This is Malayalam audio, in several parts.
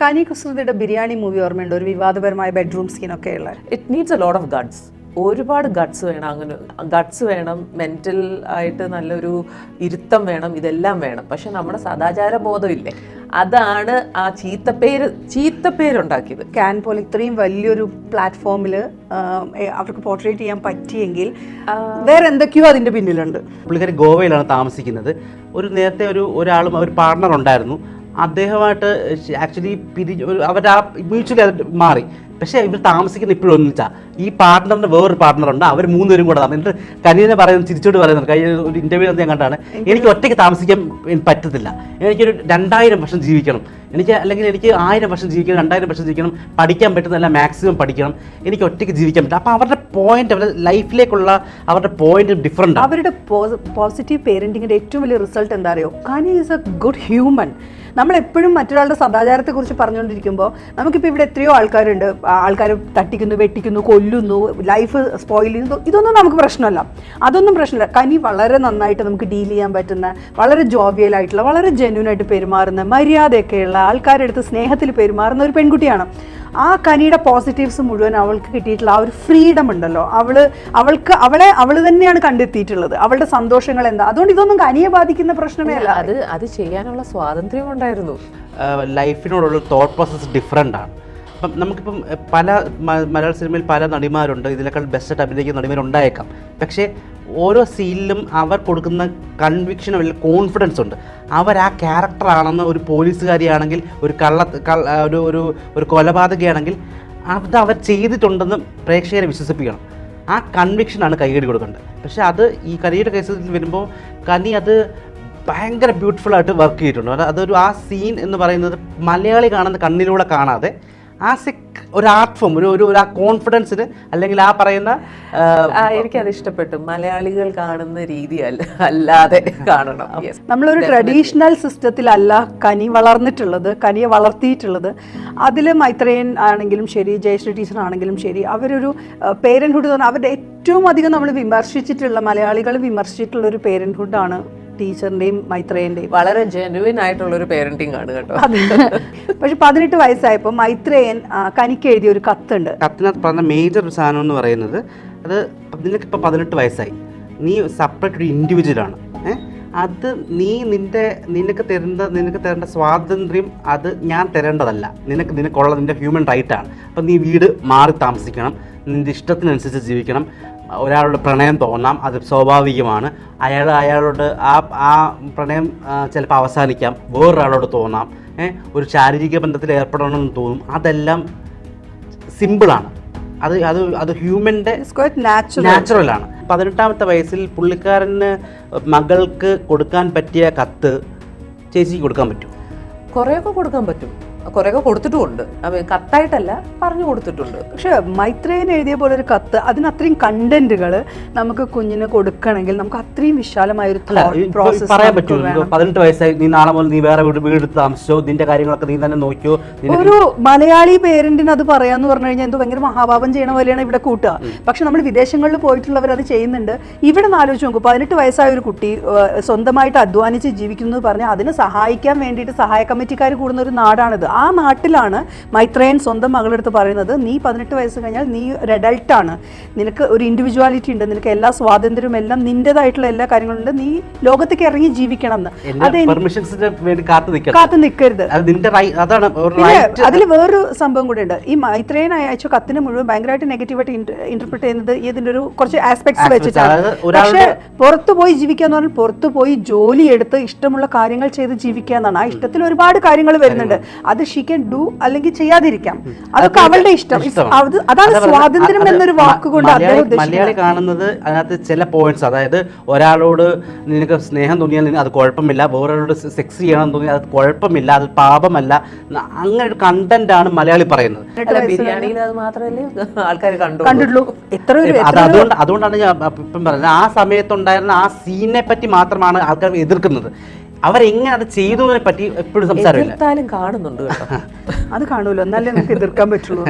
കനി കുസൃതിയുടെ ബിരിയാണി മൂവി ഓർമ്മയുണ്ട്? ഒരു വിവാദപരമായ ബെഡ്റൂം സീനൊക്കെ ഉള്ള. It needs a lot of guts ഒരുപാട് ഗഡ്സ് വേണം അങ്ങനെ. ഗഡ്സ് വേണം മെന്റൽ ആയിട്ട് നല്ലൊരു ഇരുത്തം വേണം ഇതെല്ലാം വേണം. പക്ഷെ നമ്മുടെ സദാചാര ബോധമില്ലേ? അതാണ് ആ ചീത്തപ്പേര് ചീത്തപ്പേരുണ്ടാക്കിയത്. ക്യാൻ പോലെ ഇത്രയും വലിയൊരു പ്ലാറ്റ്ഫോമിൽ അവർക്ക് പോർട്രേറ്റ് ചെയ്യാൻ പറ്റിയെങ്കിൽ വേറെ എന്തൊക്കെയോ അതിന്റെ പിന്നിലുണ്ട്. പുള്ളിക്കാരി ഗോവയിലാണ് താമസിക്കുന്നത്. ഒരു നേരത്തെ ഒരു ഒരാളും ഒരു പാർട്ണർ ഉണ്ടായിരുന്നു. അദ്ദേഹമായിട്ട് ആക്ച്വലി പിരി ഒരു അവർ ആ മ്യൂച്വലി അത് മാറി. പക്ഷേ ഇവർ താമസിക്കുന്ന ഇപ്പോഴും ഒന്നിച്ചാ ഈ പാർട്ട്ണറിന് വേറൊരു പാർട്ട്ണറുണ്ട് അവർ മൂന്നുപേരും കൂടെ എന്നിട്ട് കനീനെ പറയുന്നത് തിരിച്ചോട്ട് പറയുന്നത് കഴിഞ്ഞ ഒരു ഇന്റർവ്യൂ ഞാൻ കണ്ടാണ്. എനിക്ക് ഒറ്റയ്ക്ക് താമസിക്കാൻ പറ്റത്തില്ല. എനിക്കൊരു രണ്ടായിരം വർഷം ജീവിക്കണം. എനിക്ക് അല്ലെങ്കിൽ എനിക്ക് ആയിരം വർഷം ജീവിക്കണം രണ്ടായിരം വർഷം ജീവിക്കണം. പഠിക്കാൻ പറ്റുന്നതല്ല മാക്സിമം പഠിക്കണം. എനിക്ക് ഒറ്റയ്ക്ക് ജീവിക്കാൻ പറ്റും അപ്പോൾ അവരുടെ പോയിന്റ് അവരുടെ ലൈഫിലേക്കുള്ള അവരുടെ പോയിന്റ് ഡിഫറെന്റ് അവരുടെ പോസിറ്റീവ് പേരന്റിങ്ങിന്റെ ഏറ്റവും വലിയ റിസൾട്ട് എന്താ അറിയോ? Kani is a good human നമ്മൾ എപ്പോഴും മറ്റൊരാളുടെ സദാചാരത്തെക്കുറിച്ച് പറഞ്ഞുകൊണ്ടിരിക്കുമ്പോൾ നമുക്കിപ്പോൾ ഇവിടെ എത്രയോ ആൾക്കാരുണ്ട്. ആൾക്കാർ തട്ടിക്കുന്നു വെട്ടിക്കുന്നു കൊല്ലുന്നു ലൈഫ് സ്പോയിൽ ചെയ്യുന്നു. ഇതൊന്നും നമുക്ക് പ്രശ്നമല്ല. അതൊന്നും പ്രശ്നമില്ല. കനി വളരെ നന്നായിട്ട് നമുക്ക് ഡീൽ ചെയ്യാൻ പറ്റുന്ന വളരെ ജോവിയലായിട്ടുള്ള വളരെ ജെന്യൂനായിട്ട് പെരുമാറുന്ന മര്യാദയൊക്കെയുള്ള ആൾക്കാരുടെ അടുത്ത് സ്നേഹത്തിൽ പെരുമാറുന്ന ഒരു പെൺകുട്ടിയാണ്. ആ കനിയുടെ പോസിറ്റീവ്സ് മുഴുവൻ അവൾക്ക് കിട്ടിയിട്ടുള്ള ആ ഒരു ഫ്രീഡം ഉണ്ടല്ലോ. അവൾ അവൾക്ക് അവളെ അവൾ തന്നെയാണ് കണ്ടെത്തിയിട്ടുള്ളത്. അവളുടെ സന്തോഷങ്ങൾ എന്താ? അതുകൊണ്ട് ഇതൊന്നും കനിയെ ബാധിക്കുന്ന പ്രശ്നമേ അല്ല അത് അത് ചെയ്യാനുള്ള സ്വാതന്ത്ര്യം ഉണ്ടായിരുന്നു. ലൈഫിനോടുള്ള തോട്ട് പ്രോസസ് ഡിഫറെന്റ് ആണ്. അപ്പം നമുക്കിപ്പം പല മലയാള സിനിമയിൽ പല നടിമാരുണ്ട്. ഇതിനേക്കാൾ ബെസ്റ്റായിട്ട് അഭിനയിക്കുന്ന നടിമാരുണ്ടായേക്കാം. പക്ഷേ ഓരോ സീനിലും അവർ കൊടുക്കുന്ന കൺവിക്ഷനും അല്ലെങ്കിൽ കോൺഫിഡൻസ് ഉണ്ട്. അവർ ആ ക്യാരക്ടറാണെന്ന് ഒരു പോലീസുകാരിയാണെങ്കിൽ ഒരു കള്ള ഒരു ഒരു ഒരു കൊലപാതകയാണെങ്കിൽ അത് അവർ ചെയ്തിട്ടുണ്ടെന്ന് പ്രേക്ഷകരെ വിശ്വസിപ്പിക്കണം. ആ കൺവിക്ഷനാണ് കൈകടി കൊടുക്കേണ്ടത്. പക്ഷേ അത് ഈ കരിയുടെ കേസിൽ വരുമ്പോൾ കനി അത് ഭയങ്കര ബ്യൂട്ടിഫുൾ ആയിട്ട് വർക്ക് ചെയ്തിട്ടുണ്ട്. അതൊരു ആ സീൻ എന്ന് പറയുന്നത് മലയാളി കാണുന്ന കണ്ണിലൂടെ കാണാതെ ആ സിക്ക് ഒരു ആർട്ട് ഫോം ഒരു ഒരു ആ കോൺഫിഡൻസിന് അല്ലെങ്കിൽ ആ പറയുന്ന എനിക്കത് ഇഷ്ടപ്പെട്ടു. മലയാളികൾ കാണുന്ന രീതി അല്ല അല്ലാതെ കാണണം. നമ്മളൊരു ട്രഡീഷണൽ സിസ്റ്റത്തിലല്ല കനി വളർന്നിട്ടുള്ളത് കനിയെ വളർത്തിയിട്ടുള്ളത്. അതിൽ മൈത്രേയൻ ആണെങ്കിലും ശരി ജയശ്രീ ടീച്ചർ ആണെങ്കിലും ശരി അവരൊരു പേരൻഹുഡ് അവരുടെ ഏറ്റവും അധികം നമ്മൾ വിമർശിച്ചിട്ടുള്ള മലയാളികൾ വിമർശിച്ചിട്ടുള്ള ഒരു പേരൻഹുഡാണ് ടീച്ചറിന്റെയും മൈത്രേന്റെയും വളരെ ജെനുവിൻ ആയിട്ടുള്ള ഒരു പേരന്റിങ് ആണ് കേട്ടോ. പക്ഷെ പതിനെട്ട് വയസ്സായപ്പോൾ മൈത്രേയൻ കനിക്ക് എഴുതിയ ഒരു കത്തുണ്ട്. കത്തിനകത്ത് പറഞ്ഞ മേജർ ഒരു സാധനം എന്ന് പറയുന്നത് അത് നിനക്കിപ്പോൾ പതിനെട്ട് വയസ്സായി. നീ സെപ്പറേറ്റ് ഒരു ഇൻഡിവിജ്വലാണ് ഏഹ് അത് നീ നിന്റെ നിനക്ക് തരുന്ന നിനക്ക് തരേണ്ട സ്വാതന്ത്ര്യം അത് ഞാൻ തരേണ്ടതല്ല. നിനക്ക് നിനക്കുള്ള നിന്റെ ഹ്യൂമൻ റൈറ്റ് ആണ്. അപ്പം നീ വീട് മാറി താമസിക്കണം. നിന്റെ ഇഷ്ടത്തിനനുസരിച്ച് ജീവിക്കണം. ഒരാളുടെ പ്രണയം തോന്നാം അത് സ്വാഭാവികമാണ്. അയാൾ അയാളോട് ആ ആ പ്രണയം ചിലപ്പോൾ അവസാനിക്കാം. വേറൊരാളോട് തോന്നാം. ഒരു ശാരീരിക ബന്ധത്തിൽ ഏർപ്പെടണമെന്ന് തോന്നും. അതെല്ലാം സിമ്പിളാണ്. അത് അത് അത് ഹ്യൂമന്റെ നാച്ചുറലാണ്. പതിനെട്ടാമത്തെ വയസ്സിൽ പുള്ളിക്കാരന് മകൾക്ക് കൊടുക്കാൻ പറ്റിയ കത്ത് ചേച്ചിക്ക് കൊടുക്കാൻ പറ്റും കുറേയൊക്കെ കൊടുക്കാൻ പറ്റും. കുറേയൊക്കെ കൊടുത്തിട്ടുമുണ്ട്. കത്തായിട്ടല്ല പറഞ്ഞു കൊടുത്തിട്ടുണ്ട്. പക്ഷെ മൈത്രേയൻ എഴുതിയ പോലെ ഒരു കത്ത് അതിന് അത്രയും കണ്ടന്റുകൾ നമുക്ക് കുഞ്ഞിന് കൊടുക്കണമെങ്കിൽ നമുക്ക് അത്രയും വിശാലമായ ഒരു പ്രോസസ് പറയാൻ പറ്റുമോ. പതിനെട്ട് വയസ്സായി നീ നാളെ മുതൽ നീ വേറെ വീട് താമസിച്ചോ നിന്റെ കാര്യങ്ങളൊക്കെ നീ തന്നെ നോക്കിയോ ഒരു മലയാളി പേരന്റിന് അത് പറയാന്ന് പറഞ്ഞു കഴിഞ്ഞാൽ എന്തോ ഭയങ്കര മഹാഭാവം ചെയ്യണ പോലെയാണ് ഇവിടെ കൂട്ടുക. പക്ഷെ നമ്മൾ വിദേശങ്ങളിൽ പോയിട്ടുള്ളവർ അത് ചെയ്യുന്നുണ്ട്. ഇവിടെ നിന്ന് ആലോചിച്ച് നോക്കും പതിനെട്ട് വയസ്സായ ഒരു കുട്ടി സ്വന്തമായിട്ട് അധ്വാനിച്ച് ജീവിക്കുന്നു പറഞ്ഞാൽ അതിനെ സഹായിക്കാൻ വേണ്ടിയിട്ട് സഹായ കമ്മിറ്റിക്കാർ കൂടുന്ന ഒരു നാടാണിത്. ആ നാട്ടിലാണ് മൈത്രേയൻ സ്വന്തം മകളെടുത്ത് പറയുന്നത് നീ പതിനെട്ട് വയസ്സ് കഴിഞ്ഞാൽ നീ ഒരു അഡൾട്ടാണ് നിനക്ക് ഒരു ഇൻഡിവിജ്വാലിറ്റി ഉണ്ട്. നിനക്ക് എല്ലാ സ്വാതന്ത്ര്യവും എല്ലാം നിന്റേതായിട്ടുള്ള എല്ലാ കാര്യങ്ങളും ഉണ്ട്. നീ ലോകത്തേക്ക് ഇറങ്ങി ജീവിക്കണം എന്ന്. കാത്തു നിൽക്കരുത്. അതിൽ വേറൊരു സംഭവം കൂടെ ഉണ്ട്. ഈ മൈത്രേയൻ അയച്ച കത്തിന് മുഴുവൻ ഭയങ്കരമായിട്ട് നെഗറ്റീവായിട്ട് ഇന്റർപ്രിറ്റ് ചെയ്യുന്നത് ഇതിന്റെ ഒരു കുറച്ച് ആസ്പെക്ട്സ് വെച്ചിട്ടാണ്. പക്ഷെ പുറത്തു പോയി ജീവിക്കുക എന്ന് പറഞ്ഞാൽ പുറത്തു പോയി ജോലി എടുത്ത് ഇഷ്ടമുള്ള കാര്യങ്ങൾ ചെയ്ത് ജീവിക്കുക എന്നാണ്. ആ ഇഷ്ടത്തിൽ ഒരുപാട് കാര്യങ്ങൾ വരുന്നുണ്ട്. അത് ഷീ ക്യാൻ ഡു അല്ലെങ്കിൽ ചെയ്യാതിരിക്കാം. അതൊക്കെ അവളുടെ ഇഷ്ടം. അത് അതാണ് സ്വാതന്ത്ര്യം എന്നൊരു വാക്കുകൊണ്ട് മലയാളി- കാണുന്നത് അതിനകത്ത് ചില പോയിന്റ്സ് അതായത് ഒരാളോട് നിനക്ക് സ്നേഹം തോന്നിയാൽ അത് കുഴപ്പമില്ല. വേറൊരാളോട് സെക്സ് ചെയ്യണം തോന്നിയാൽ അത് കുഴപ്പമില്ല. അത് പാപമല്ല. അങ്ങനെ ഒരു കണ്ടന്റ് ആണ് മലയാളി പറയുന്നത്. ബിരിയാണിയിൽ അത് മാത്രമല്ലേ ആൾക്കാർ കണ്ടിട്ടുള്ളൂ. എത്ര അതുകൊണ്ട് അതുകൊണ്ടാണ് ഞാൻ ഇപ്പം പറയുന്നത് ആ സമയത്തുണ്ടായിരുന്ന ആ സീനെ പറ്റി മാത്രമാണ് ആൾക്കാർ എതിർക്കുന്നത്. അവരെങ്ങനെ അത് ചെയ്തു പറ്റി എപ്പോഴും എതിർത്താലും കാണുന്നുണ്ട് കേട്ടോ. അത് കാണുമല്ലോ എന്നാലേ നമുക്ക് എതിർക്കാൻ പറ്റുള്ളൂ.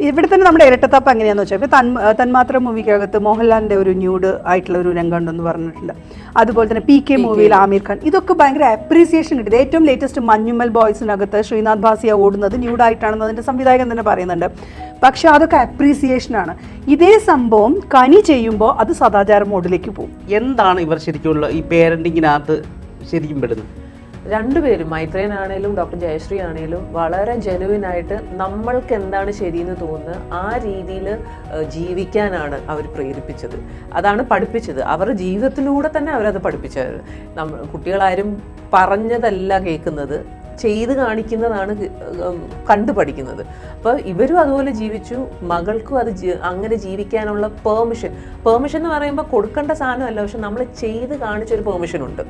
ഇവിടെ തന്നെ നമ്മുടെ ഇരട്ടത്താപ്പ് എങ്ങനെയാന്ന് വെച്ചാൽ ഇപ്പോൾ തൻ തന്മാത്ര മൂവിക്കകത്ത് മോഹൻലാലിന്റെ ഒരു ന്യൂഡ് ആയിട്ടുള്ള ഒരു രംഗം ഉണ്ടെന്ന് പറഞ്ഞിട്ടുണ്ട്. അതുപോലെ തന്നെ പി കെ മൂവിയിൽ ആമിർ ഖാൻ. ഇതൊക്കെ ഭയങ്കര അപ്രീസിയേഷൻ കിട്ടിയത് ഏറ്റവും ലേറ്റസ്റ്റ് മഞ്ഞുമൽ ബോയ്സിനകത്ത് ശ്രീനാഥ് ഭാസിയ ഓടുന്നത് ന്യൂഡായിട്ടാണെന്ന് അതിന്റെ സംവിധായകൻ തന്നെ പറയുന്നുണ്ട്. പക്ഷെ അതൊക്കെ അപ്രീസിയേഷൻ ആണ്. ഇതേ സംഭവം കനി ചെയ്യുമ്പോൾ അത് സദാചാര മോഡിലേക്ക് പോകും. എന്താണ് ഇവർ ശരിക്കുള്ള ഈ പേരന്റിങ്ങിനകത്ത് ശരിക്കും പെടുന്നത് രണ്ടുപേരും മൈത്രേൻ ആണേലും ഡോക്ടർ ജയശ്രീ ആണേലും വളരെ ജെനുവിൻ ആയിട്ട് നമ്മൾക്ക് എന്താണ് ശരിയെന്ന് തോന്നുന്നത്? ആ രീതിയിൽ ജീവിക്കാനാണ് അവർ പ്രേരിപ്പിച്ചത്. അതാണ് പഠിപ്പിച്ചത്. അവരുടെ ജീവിതത്തിലൂടെ തന്നെ അവരത് പഠിപ്പിച്ചത്. നമ്മൾ കുട്ടികളാരും പറഞ്ഞതല്ല കേൾക്കുന്നത്. ചെയ്ത് കാണിക്കുന്നതാണ് കണ്ടു പഠിക്കുന്നത്. അപ്പോൾ ഇവരും അതുപോലെ ജീവിച്ചു. മകൾക്കും അത് അങ്ങനെ ജീവിക്കാനുള്ള പെർമിഷൻ പെർമിഷൻ എന്ന് പറയുമ്പോൾ കൊടുക്കേണ്ട സാധനമല്ല പക്ഷെ നമ്മൾ ചെയ്ത് കാണിച്ചൊരു പെർമിഷൻ ഉണ്ട്.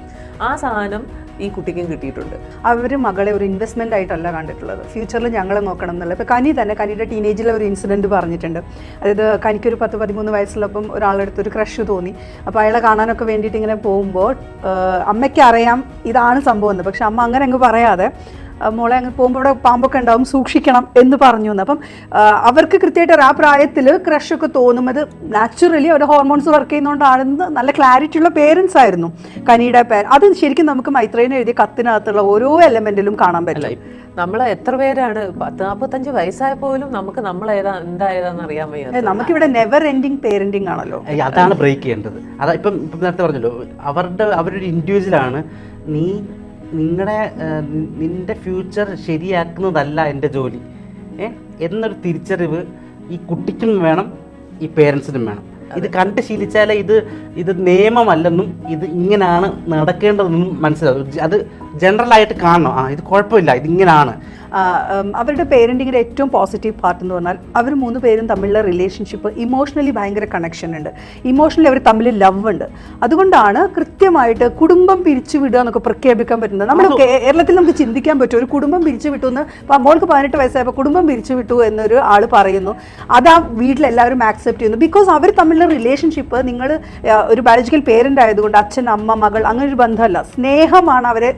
ആ സാധനം ഈ കുട്ടിക്കും കിട്ടിയിട്ടുണ്ട്. അവർ മകളെ ഒരു ഇൻവെസ്റ്റ്മെന്റ് ആയിട്ടല്ല കണ്ടിട്ടുള്ളത്. ഫ്യൂച്ചറിൽ ഞങ്ങളെ നോക്കണം എന്നുള്ളത്. ഇപ്പോൾ കനി തന്നെ കനിയുടെ ടീനേജിലെ ഒരു ഇൻസിഡന്റ് പറഞ്ഞിട്ടുണ്ട്. അതായത് കനിക്കൊരു പത്ത് പതിമൂന്ന് വയസ്സുള്ളപ്പം ഒരാളെടുത്ത് ഒരു ക്രഷ് തോന്നി. അപ്പോൾ അയാളെ കാണാനൊക്കെ വേണ്ടിയിട്ട് ഇങ്ങനെ പോകുമ്പോൾ അമ്മയ്ക്ക് അറിയാം ഇതാണ് സംഭവം എന്ന്. പക്ഷെ അമ്മ അങ്ങനെ അങ്ങ് പറയാതെ മോളെ അങ്ങ് പോകുമ്പോൾ ഇവിടെ പാമ്പൊക്കെ ഉണ്ടാവും സൂക്ഷിക്കണം എന്ന് പറഞ്ഞു എന്ന്. അപ്പം അവർക്ക് കൃത്യമായിട്ട് ആ പ്രായത്തിൽ ക്രഷൊക്കെ തോന്നും. അത് നാച്ചുറലി അവരുടെ ഹോർമോൺസ് വർക്ക് ചെയ്യുന്നതുകൊണ്ടാണെന്ന് നല്ല ക്ലാരിറ്റി ഉള്ള പേരൻസ് ആയിരുന്നു. കനിയുടെ പേര് അത് ശരിക്കും നമുക്ക് മൈത്രേനെ എഴുതിയ കത്തിനകത്തുള്ള ഓരോ എലമെന്റിലും കാണാൻ പറ്റും. നമ്മൾ എത്ര പേരാണ്? പത്ത് നാൽപ്പത്തഞ്ച് വയസ്സായ പോലും നമുക്ക് നമ്മൾ ഏതാ എന്താ ഏതാന്ന് അറിയാൻ വയ്യ നമുക്ക് നമുക്കിവിടെ നെവർ എൻഡിങ് പേരന്റിങ് ആണല്ലോ. അതാണ് ബ്രേക്ക് ചെയ്യേണ്ടത്. അതാ ഇപ്പം ഇപ്പം നേരത്തെ പറഞ്ഞല്ലോ അവരുടെ അവരൊരു ഇൻഡിവിജ്വലാണ് നീ നിങ്ങളുടെ നിന്റെ ഫ്യൂച്ചർ ശരിയാക്കുന്നതല്ല എന്റെ ജോലി. ഏ എന്നൊരു തിരിച്ചറിവ് ഈ കുട്ടിക്കും വേണം ഈ പേരൻസിനും വേണം. ഇത് കണ്ട് ശീലിച്ചാലേ ഇത് ഇത് നിയമമല്ലെന്നും ഇത് ഇങ്ങനെയാണ് നടക്കേണ്ടതെന്നും മനസ്സിലാവും. അത് ജനറലായിട്ട് കാണണം. ആ ഇത് കുഴപ്പമില്ല ഇതിങ്ങനെയാണ് അവരുടെ പേരന്റിങ്ങിന്റെ ഏറ്റവും പോസിറ്റീവ് പാർട്ട് എന്ന് പറഞ്ഞാൽ അവർ മൂന്ന് പേരും തമ്മിലുള്ള റിലേഷൻഷിപ്പ് ഇമോഷണലി ഭയങ്കര കണക്ഷൻ ഉണ്ട്. ഇമോഷണലി അവർ തമ്മിൽ ലവ് ഉണ്ട്. അതുകൊണ്ടാണ് കൃത്യമായിട്ട് കുടുംബം പിരിച്ചു വിടുക എന്നൊക്കെ പ്രഖ്യാപിക്കാൻ പറ്റുന്നത്. നമ്മുടെ കേരളത്തിൽ നമുക്ക് ചിന്തിക്കാൻ പറ്റും. ഒരു കുടുംബം പിരിച്ചു വിട്ടു എന്ന് മോൾക്ക് പതിനെട്ട് വയസ്സായപ്പോൾ കുടുംബം പിരിച്ചു വിട്ടു എന്നൊരു ആൾ പറയുന്നു. അത് ആ വീട്ടിലെല്ലാവരും ആക്സെപ്റ്റ് ചെയ്യുന്നു. ബിക്കോസ് അവർ തമ്മിലുള്ള റിലേഷൻഷിപ്പ് നിങ്ങൾ ഒരു ബയോളജിക്കൽ പേരന്റ് ആയതുകൊണ്ട് അച്ഛൻ അമ്മ മകൾ അങ്ങനെ ഒരു ബന്ധമല്ല. സ്നേഹമാണ് അവരെ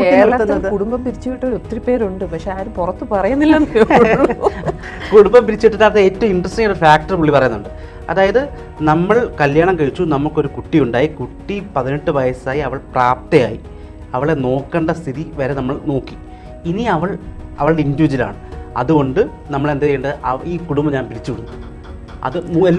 കേരളത്തിൽ കുടുംബം പിരിച്ചുവിട്ടവർ ഒത്തിരി പേരുണ്ട് പക്ഷെ ആരും പുറത്ത് പറയുന്നില്ല. കുടുംബം പിരിച്ചിട്ടിനകത്ത് ഏറ്റവും ഇൻട്രസ്റ്റിംഗ് ഒരു ഫാക്ടർ പുള്ളി പറയുന്നുണ്ട്. അതായത് നമ്മൾ കല്യാണം കഴിച്ചു നമുക്കൊരു കുട്ടി ഉണ്ടായി കുട്ടി പതിനെട്ട് വയസ്സായി അവൾ പ്രാപ്തയായി. അവളെ നോക്കേണ്ട സ്ഥിതി വരെ നമ്മൾ നോക്കി. ഇനി അവൾ അവളുടെ ഇൻഡിവിജ്വലാണ് അതുകൊണ്ട് നമ്മൾ എന്ത് ചെയ്യേണ്ടത്? ഈ കുടുംബം ഞാൻ പിരിച്ചുവിടുന്നു. അത്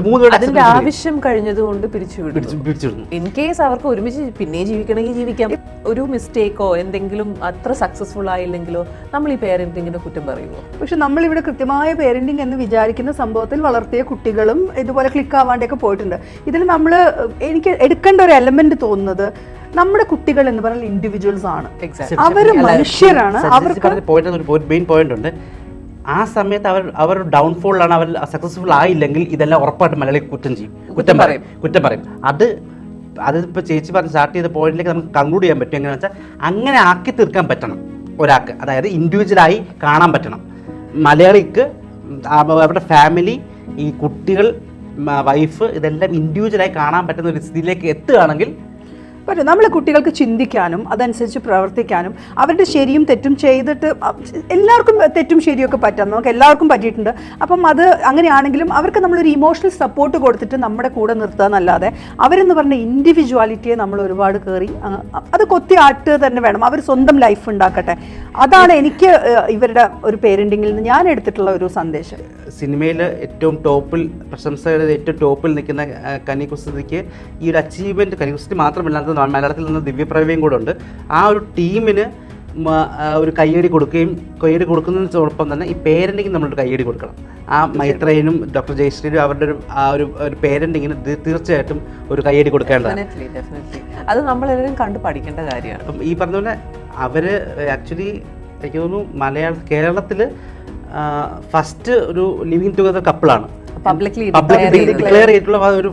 മൂന്ന് അതിന്റെ ആവശ്യം കഴിഞ്ഞതുകൊണ്ട് പിരിച്ചുവിടുന്നു പിരിച്ചു പിരിച്ചുവിടുന്നു ഇൻ കേസ് അവർക്ക് ഒരുമിച്ച് പിന്നെ ജീവിക്കണമെങ്കിൽ ജീവിക്കാം. ഒരു മിസ്റ്റേക്കോ എന്തെങ്കിലും അത്ര സക്സസ്ഫുൾ ആയില്ലെങ്കിലോ നമ്മൾ ഈ പേരന്റിങ്ങിനെ കുറ്റം പറയുമോ പക്ഷെ നമ്മളിവിടെ കൃത്യമായ പേരന്റിങ് എന്ന് വിചാരിക്കുന്ന സംഭവത്തിൽ വളർത്തിയ കുട്ടികളും ഇതുപോലെ ക്ലിക്ക് ആവാണ്ടൊക്കെ പോയിട്ടുണ്ട്. ഇതിൽ നമ്മൾ എനിക്ക് എടുക്കേണ്ട ഒരു എലമെന്റ് തോന്നുന്നത് നമ്മുടെ കുട്ടികൾ എന്ന് പറഞ്ഞാൽ ഇൻഡിവിജ്വൽസ് ആണ്. എക്സാക്ട് അവർ മനുഷ്യരാണ്. അവർക്ക് മെയിൻ പോയിന്റ് ഉണ്ട്. ആ സമയത്ത് അവർ അവർ ഡൗൺഫോളിലാണ് അവർ സക്സസ്ഫുൾ ആയില്ലെങ്കിൽ ഇതെല്ലാം ഉറപ്പായിട്ട് മലയാളി കുറ്റം ചെയ്യും. കുറ്റം പറയും. കുറ്റം പറയും. അത് അതിപ്പോൾ ചേച്ചി പറഞ്ഞ് സ്റ്റാർട്ട് ചെയ്ത പോയിന്റിലേക്ക് നമുക്ക് കൺക്ലൂഡ് ചെയ്യാൻ പറ്റും. എങ്ങനെയാ വെച്ചാൽ അങ്ങനെ ആക്കി തീർക്കാൻ പറ്റണം ഒരാൾക്ക്. അതായത് ഇൻഡിവിജ്വലായി കാണാൻ പറ്റണം. മലയാളിക്ക് അവരുടെ ഫാമിലി ഈ കുട്ടികൾ വൈഫ് ഇതെല്ലാം ഇൻഡിവിജ്വലായി കാണാൻ പറ്റുന്ന ഒരു സ്ഥിതിയിലേക്ക് എത്തുകയാണെങ്കിൽ പറ്റും. നമ്മൾ കുട്ടികൾക്ക് ചിന്തിക്കാനും അതനുസരിച്ച് പ്രവർത്തിക്കാനും അവരുടെ ശരിയും തെറ്റും ചെയ്തിട്ട് എല്ലാവർക്കും തെറ്റും ശരിയൊക്കെ പറ്റാം. നമുക്ക് എല്ലാവർക്കും പറ്റിയിട്ടുണ്ട്. അപ്പം അത് അങ്ങനെയാണെങ്കിലും അവർക്ക് നമ്മളൊരു ഇമോഷണൽ സപ്പോർട്ട് കൊടുത്തിട്ട് നമ്മുടെ കൂടെ നിർത്തുക എന്നല്ലാതെ അവരെന്ന് പറഞ്ഞ ഇൻഡിവിജ്വാലിറ്റിയെ നമ്മൾ ഒരുപാട് കയറി അത് കൊത്തി ആട്ട് തന്നെ വേണം. അവർ സ്വന്തം ലൈഫ് ഉണ്ടാക്കട്ടെ. അതാണ് എനിക്ക് ഇവരുടെ ഒരു പേരന്റിങ്ങിൽ നിന്ന് ഞാൻ എടുത്തിട്ടുള്ള ഒരു സന്ദേശം. സിനിമയിൽ ഏറ്റവും ടോപ്പിൽ പ്രശംസയുടെ ഏറ്റവും ടോപ്പിൽ നിൽക്കുന്ന ആ, കനി കുസ്തിക്ക് ഈ ഒരു അച്ചീവ്മെന്റ് കനി കുസ്തി അത് മലയാളത്തിൽ നിന്ന് ദിവ്യപ്രവയും കൂടെ ഉണ്ട്. ആ ഒരു ടീമിന് ഒരു കയ്യടി കൊടുക്കുകയും കയ്യടി കൊടുക്കുന്നതിനോടൊപ്പം തന്നെ ഈ പേരന്റിങ്ങിന് നമ്മളൊരു കയ്യടി കൊടുക്കണം. ആ മൈത്രേനും ഡോക്ടർ ജയശ്രീനും അവരുടെ ഒരു ആ ഒരു ഒരു പേരന്റിങ്ങിന് തീർച്ചയായിട്ടും ഒരു കയ്യടി കൊടുക്കേണ്ടതാണ്. അത് നമ്മളെല്ലാവരും കണ്ട് പഠിക്കേണ്ട കാര്യമാണ്. അപ്പം ഈ പറഞ്ഞ പോലെ അവർ ആക്ച്വലി എനിക്ക് തോന്നുന്നു മലയാള കേരളത്തിൽ ഫസ്റ്റ് ഒരു ലിവിങ് ടുഗദർ കപ്പിളാണ് പബ്ലിക്ലി പബ്ലിക്. ഡിക്ലെയർ ചെയ്തിട്ടുള്ള ഒരു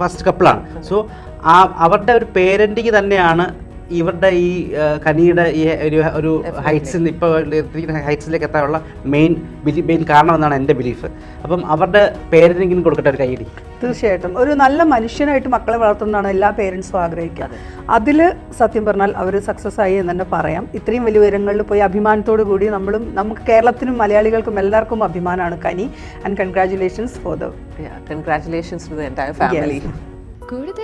ഫസ്റ്റ് കപ്പിളാണ് സോ ആ അവരുടെ ഒരു പേരന്റിങ് തന്നെയാണ് ഇവരുടെ ഈ കനിയുടെ ഈ ഒരു ഒരു ഹൈറ്റ്സിൽ ഇപ്പോൾ ഹൈറ്റ്സിലേക്ക് എത്താനുള്ള മെയിൻ മെയിൻ കാരണമെന്നാണ് എന്റെ ബിലീഫ് അപ്പം അവരുടെ പേരന്റിങ്ങിന് കൊടുക്കട്ടെ ഒരു കൈയടി തീർച്ചയായിട്ടും. ഒരു നല്ല മനുഷ്യനായിട്ട് മക്കളെ വളർത്തുന്നതാണ് എല്ലാ പേരൻസും ആഗ്രഹിക്കുക. അതിൽ സത്യം പറഞ്ഞാൽ അവർ സക്സസ് ആയി എന്ന് തന്നെ പറയാം. ഇത്രയും വലിയ ഉയരങ്ങളിൽ പോയി അഭിമാനത്തോടു കൂടി നമ്മളും നമുക്ക് കേരളത്തിനും മലയാളികൾക്കും എല്ലാവർക്കും അഭിമാനമാണ് Kani. And congratulations for the congratulations to the entire family കൂടുതൽ